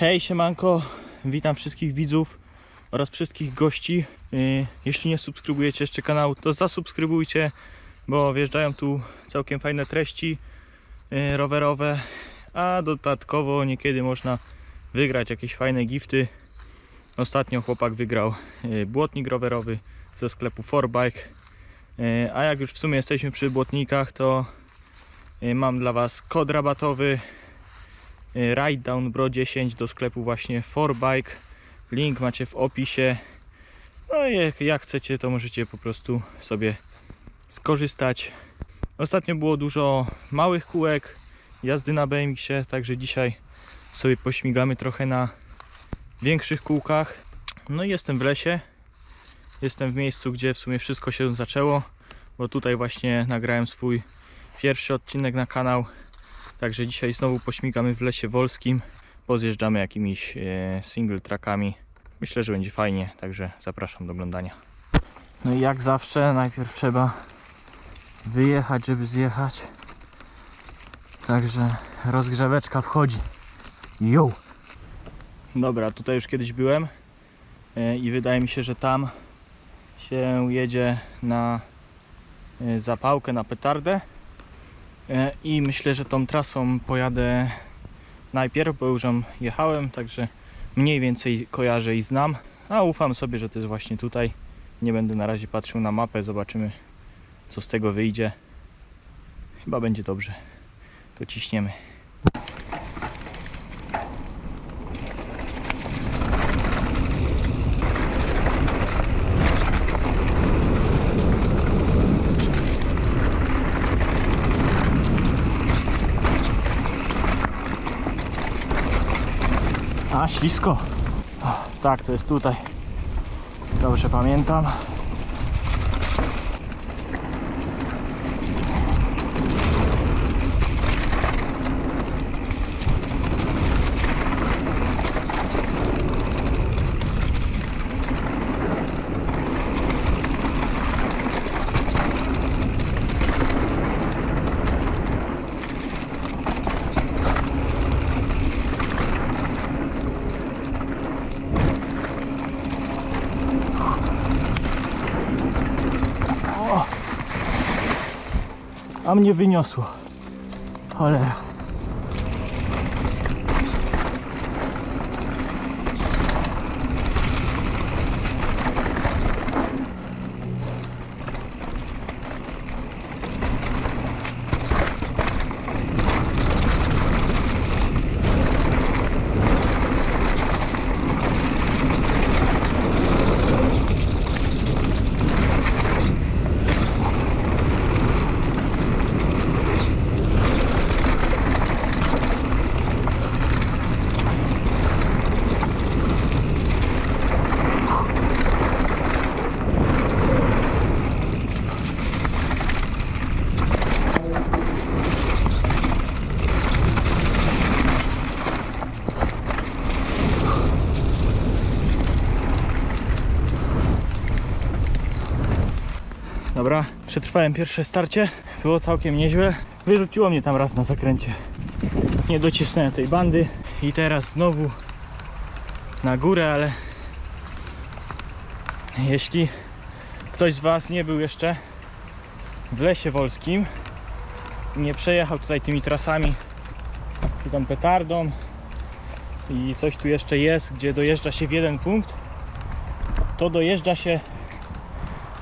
Hej, siemanko, witam wszystkich widzów oraz wszystkich gości. Yy, Jeśli nie subskrybujecie jeszcze kanału, to zasubskrybujcie, bo wjeżdżają tu całkiem fajne treści yy, rowerowe, a dodatkowo niekiedy można wygrać jakieś fajne gifty. Ostatnio chłopak wygrał yy, błotnik rowerowy ze sklepu 4Bike. Yy, A jak już w sumie jesteśmy przy błotnikach, to mam dla Was kod rabatowy y, Ride Down Bro 10 do sklepu właśnie 4Bike. Link macie w opisie. No i jak, jak chcecie, to możecie po prostu sobie skorzystać. Ostatnio było dużo małych kółek, jazdy na BMX-ie, także dzisiaj sobie pośmigamy trochę na większych kółkach. No i jestem w lesie. Jestem w miejscu, gdzie w sumie wszystko się zaczęło, bo tutaj właśnie nagrałem swój pierwszy odcinek na kanał. Także dzisiaj znowu pośmigamy w lesie wolskim, pozjeżdżamy jakimiś e, single trackami. Myślę, że będzie fajnie, także zapraszam do oglądania. No i jak zawsze najpierw trzeba wyjechać, żeby zjechać. Także rozgrzeweczka wchodzi. Yo! Dobra, tutaj już kiedyś byłem e, i wydaje mi się, że tam się jedzie na e, zapałkę, na petardę. E, I myślę, że tą trasą pojadę najpierw, bo już ją jechałem, także mniej więcej kojarzę i znam. A ufam sobie, że to jest właśnie tutaj. Nie będę na razie patrzył na mapę, zobaczymy co z tego wyjdzie. Chyba będzie dobrze. To ciśniemy. A, ślisko. Tak, to jest tutaj. Dobrze pamiętam. A mnie wyniosło. Cholera. Dobra, przetrwałem pierwsze starcie. Było całkiem nieźle. Wyrzuciło mnie tam raz na zakręcie. Nie docisnąłem tej bandy. I teraz znowu na górę, ale jeśli ktoś z Was nie był jeszcze w lesie wolskim, nie przejechał tutaj tymi trasami, czy tam petardą i coś tu jeszcze jest, gdzie dojeżdża się w jeden punkt, to dojeżdża się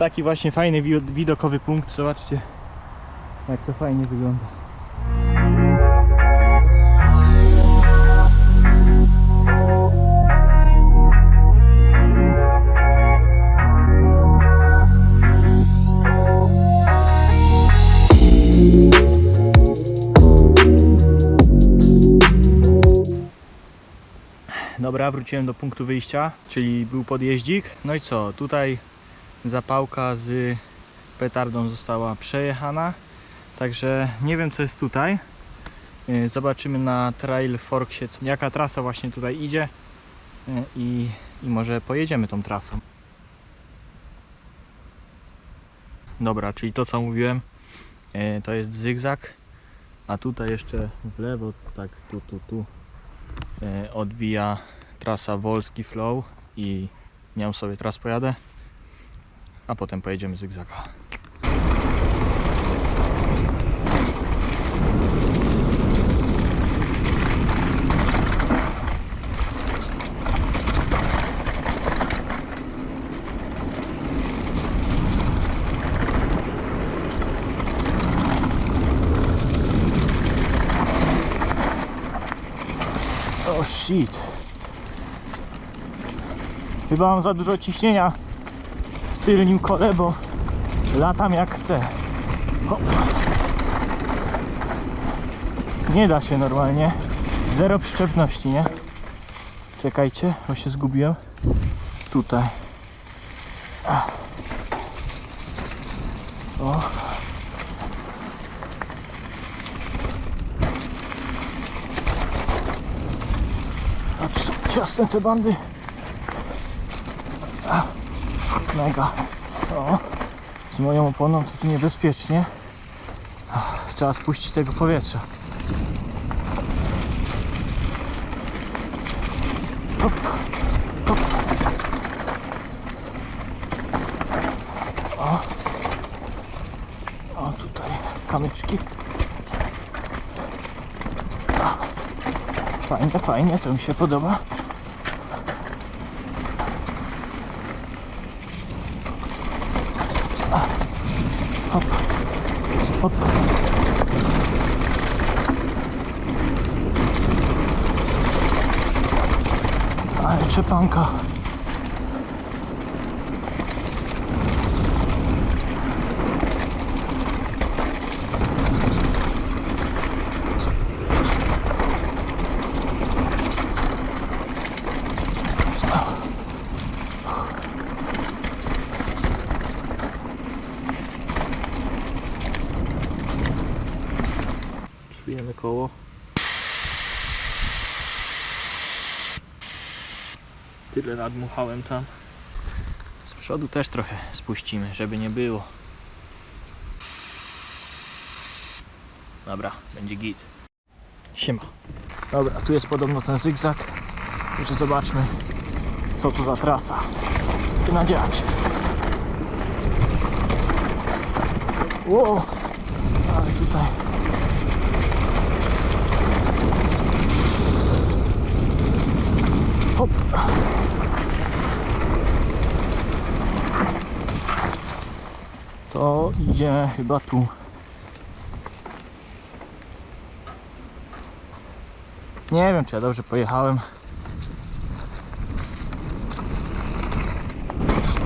taki właśnie fajny wi- widokowy punkt. Zobaczcie, jak to fajnie wygląda. Dobra, wróciłem do punktu wyjścia, czyli był podjeździk. No i co, tutaj zapałka z petardą została przejechana. Także nie wiem co jest tutaj. Yy, Zobaczymy na Trail Forksie jaka trasa właśnie tutaj idzie Yy, i, i może pojedziemy tą trasą. Dobra, czyli to co mówiłem yy, to jest zygzak, a tutaj jeszcze w lewo, tak tu, tu, tu odbija trasa Wolski Flow i nią sobie teraz pojadę, a potem pojedziemy zygzaka. O shit. Chyba mam za dużo ciśnienia tylnym kole, bo latam jak chcę. Hop. Nie da się normalnie. Zero przyczepności, nie? Czekajcie, bo się zgubiłem. Tutaj. O. A ciasne te bandy. Mega. O, z moją oponą to tu niebezpiecznie. Trzeba spuścić tego powietrza. O. o, tutaj kamyczki. Fajnie, fajnie, to mi się podoba. Ale czepanka. Koło. Tyle nadmuchałem tam. Z przodu też trochę spuścimy, żeby nie było. Dobra, będzie git. Siema. Dobra, tu jest podobno ten zygzak. Jeszcze zobaczmy, co to za trasa. Ty nadziać. Ło! Ale tutaj Hop. To idzie chyba tu. Nie wiem, czy ja dobrze pojechałem.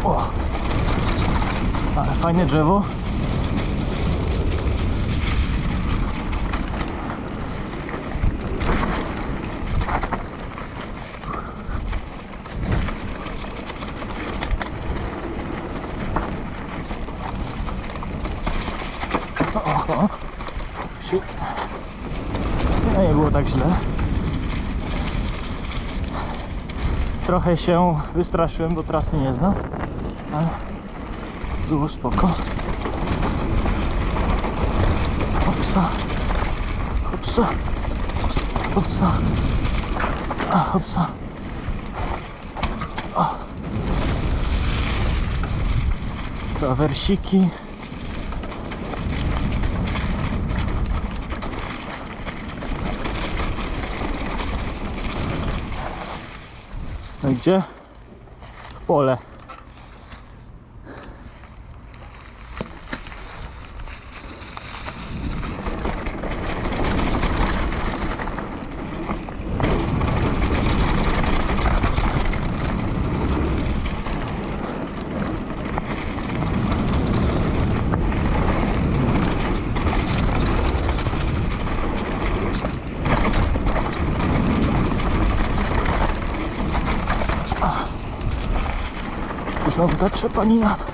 O! Ale fajne drzewo. Oho. Si- No nie było tak źle. Trochę się wystraszyłem, bo trasy nie znam. Ale było spoko. Hopsa. Hopsa. Hopsa. A, hopsa. O. Trawersiki. No gdzie? W pole. Znowu ta trzepanina.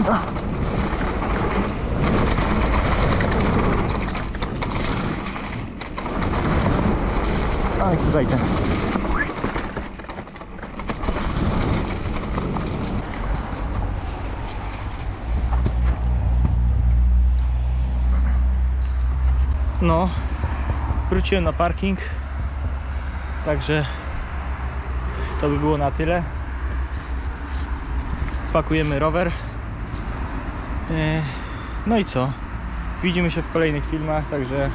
Panda. A i tutaj ten. No, wróciłem na parking. Także to by było na tyle. Pakujemy rower. E, No i co? Widzimy się w kolejnych filmach, także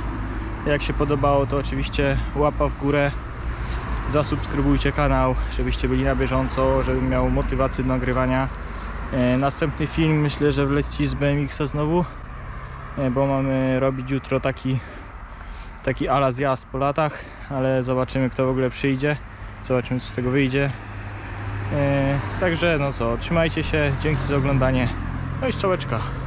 jak się podobało, to oczywiście łapa w górę. Zasubskrybujcie kanał, żebyście byli na bieżąco, żebym miał motywację do nagrywania. E, Następny film myślę, że wleci z BMX-a znowu, e, bo mamy robić jutro taki taki ala zjazd po latach, ale zobaczymy kto w ogóle przyjdzie, zobaczymy co z tego wyjdzie. Także no co, trzymajcie się, dzięki za oglądanie, no i strzałeczka.